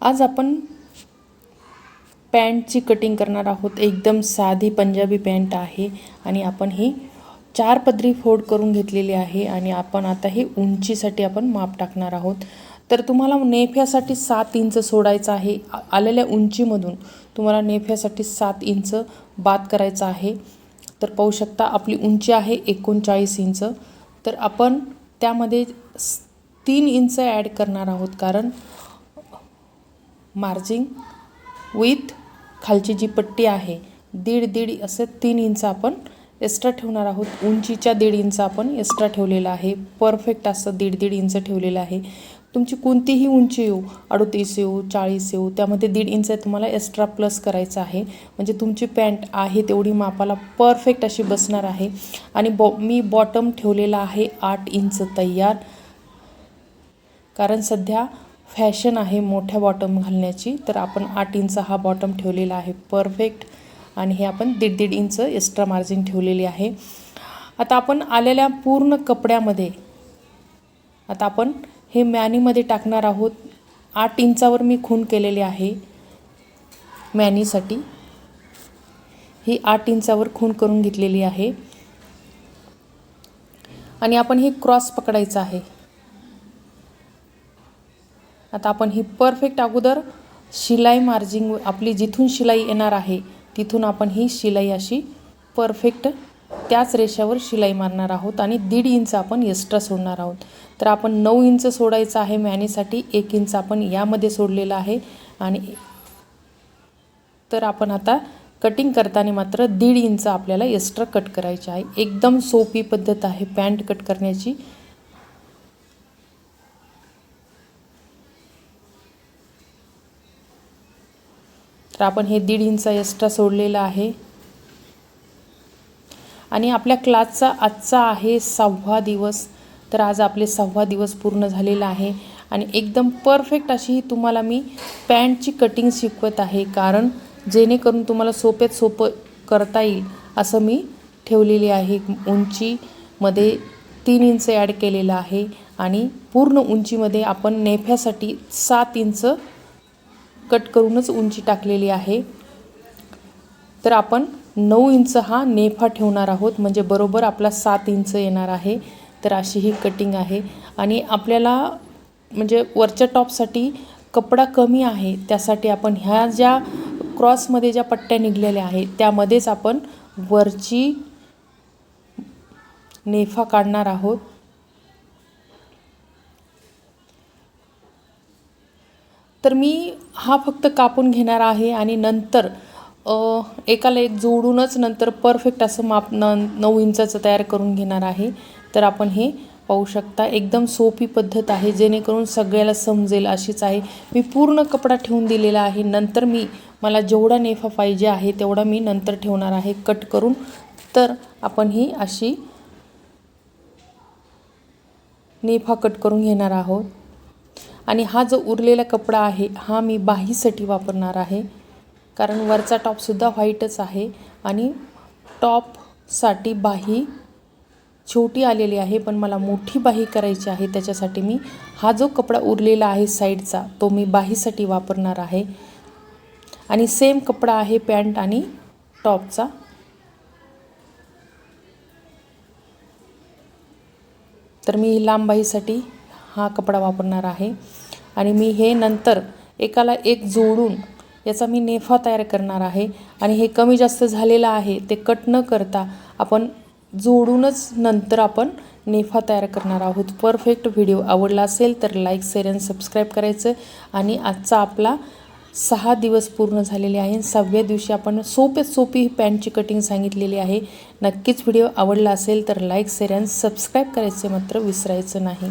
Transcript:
आज आपण पॅन्टची कटिंग करणार आहोत. एकदम साधी पंजाबी पॅन्ट आहे आणि आपण ही चार पदरी फोड करून घेतलेली आहे आणि आपण आता ही उंचीसाठी आपण माप टाकणार आहोत. तर तुम्हाला नेफ्यासाठी सात इंच सोडायचं आहे. आलेल्या उंचीमधून तुम्हाला नेफ्यासाठी सात इंच बाद करायचं आहे. तर पाहू शकता आपली उंची आहे एकोणचाळीस इंच. तर आपण त्यामध्ये तीन इंच ॲड करणार आहोत कारण मार्जिंग विथ खालची जी पट्टी आहे दीड दीड असं तीन इंच आपण एक्स्ट्रा ठेवणार आहोत. उंचीच्या दीड इंच आपण एक्स्ट्रा ठेवलेलं आहे. परफेक्ट असं दीड दीड इंच ठेवलेलं आहे. तुमची कोणतीही उंची येऊ अडतीस येऊ चाळीस येऊ त्यामध्ये दीड इंच तुम्हाला एक्स्ट्रा प्लस करायचं आहे. म्हणजे तुमची पॅन्ट आहे तेवढी मापाला परफेक्ट अशी बसणार आहे. आणि बॉ मी बॉटम ठेवलेला आहे आठ इंच तयार. कारण सध्या फॅशन आहे मोठ्या बॉटम घालण्याची तर आपण आठ इंच हा बॉटम ठेवलेला आहे. परफेक्ट. आणि हे आपण दीड दीड इंच एक्स्ट्रा मार्जिन ठेवलेली आहे. आता आपण आलेल्या पूर्ण कपड्यामध्ये आता आपण हे मॅनीमध्ये टाकणार आहोत. आठ इंचावर मी खून केलेली आहे मॅनीसाठी. ही आठ इंचावर खून करून घेतलेली आहे. आणि आपण हे क्रॉस पकडायचं आहे. आता आपण ही परफेक्ट अगोदर शिलाई मार्जिंग आपली जिथून शिलाई येणार आहे तिथून आपण ही शिलाई अशी परफेक्ट त्याच रेषावर शिलाई मारणार आहोत आणि दीड इंच आपण एक्स्ट्रा सोडणार आहोत. तर आपण नऊ इंच सोडायचं आहे मॅनीसाठी एक इंच आपण यामध्ये सोडलेला आहे आणि तर आपण आता कटिंग करताना मात्र दीड इंच आपल्याला एक्स्ट्रा कट करायचे आहे. एकदम सोपी पद्धत आहे पॅन्ट कट करण्याची. तर आपण हे दीड इंच एक्स्ट्रा सोडलेलं आहे. आणि आपल्या क्लासचा आजचा आहे सहावा दिवस. तर आज आपले सहावा दिवस पूर्ण झालेला आहे. आणि एकदम परफेक्ट अशी ही तुम्हाला मी पॅन्टची कटिंग शिकवत आहे. कारण जेणेकरून तुम्हाला सोप्यात सोपं करता येईल असं मी ठेवलेली आहे. उंचीमध्ये तीन इंच ॲड केलेलं आहे. आणि पूर्ण उंचीमध्ये आपण नेफ्यासाठी सात इंच कट करूनच उंची टाकलेली आहे. तर आपण नऊ इंच हा नेफा ठेवणार आहोत. म्हणजे बरोबर आपला सात इंच येणार आहे. तर अशी ही कटिंग आहे. आणि आपल्याला म्हणजे वरच्या टॉपसाठी कपडा कमी आहे. त्यासाठी आपण ह्या ज्या क्रॉसमध्ये ज्या पट्ट्या निघलेल्या आहेत त्यामध्येच आपण वरची नेफा काढणार आहोत. तर मी हा फक्त कापून घेणार आहे आणि नंतर एकाला एक जोडूनच नंतर परफेक्ट असं माप न नऊ इंचाचं तयार करून घेणार आहे. तर आपण हे पाहू शकता एकदम सोपी पद्धत आहे जेणेकरून सगळ्याला समजेल अशीच आहे. मी पूर्ण कपडा ठेवून दिलेला आहे नंतर मी मला जेवढा नेफा पाहिजे आहे तेवढा मी नंतर ठेवणार आहे कट करून. तर आपण ही अशी नेफा कट करून घेणार आहोत. आणि हा जो उरलेला कपडा आहे हा मी बाहीसाठी वापरणार आहे. कारण वरचा टॉपसुद्धा व्हाईटच आहे आणि टॉपसाठी बाही छोटी आलेली आहे पण मला मोठी बाही करायची आहे. त्याच्यासाठी मी हा जो कपडा उरलेला आहे साईडचा तो मी बाहीसाठी वापरणार आहे. आणि सेम कपडा आहे पॅन्ट आणि टॉपचा. तर मी लांब बाहीसाठी हा कपडा वापरणार आहे. आणि मी हे नंतर एकाला एक जोडून याचा मी नेफा तयार करणार आहे. आणि हे कमी जास्त झालेलं आहे ते कट न करता आपण जोडूनच नंतर आपण नेफा तयार करणार आहोत. परफेक्ट व्हिडिओ आवडला असेल तर लाईक शेअर आणि सबस्क्राईब करायचं. आणि आजचा आपला सहा दिवस पूर्ण झालेले आहे. सहाव्या दिवशी आपण सोप्यात सोपी ही पॅन्टची कटिंग सांगितलेली आहे. नक्कीच व्हिडिओ आवडला असेल तर लाईक शेअर आणि सबस्क्राईब करायचे मात्र विसरायचं नाही.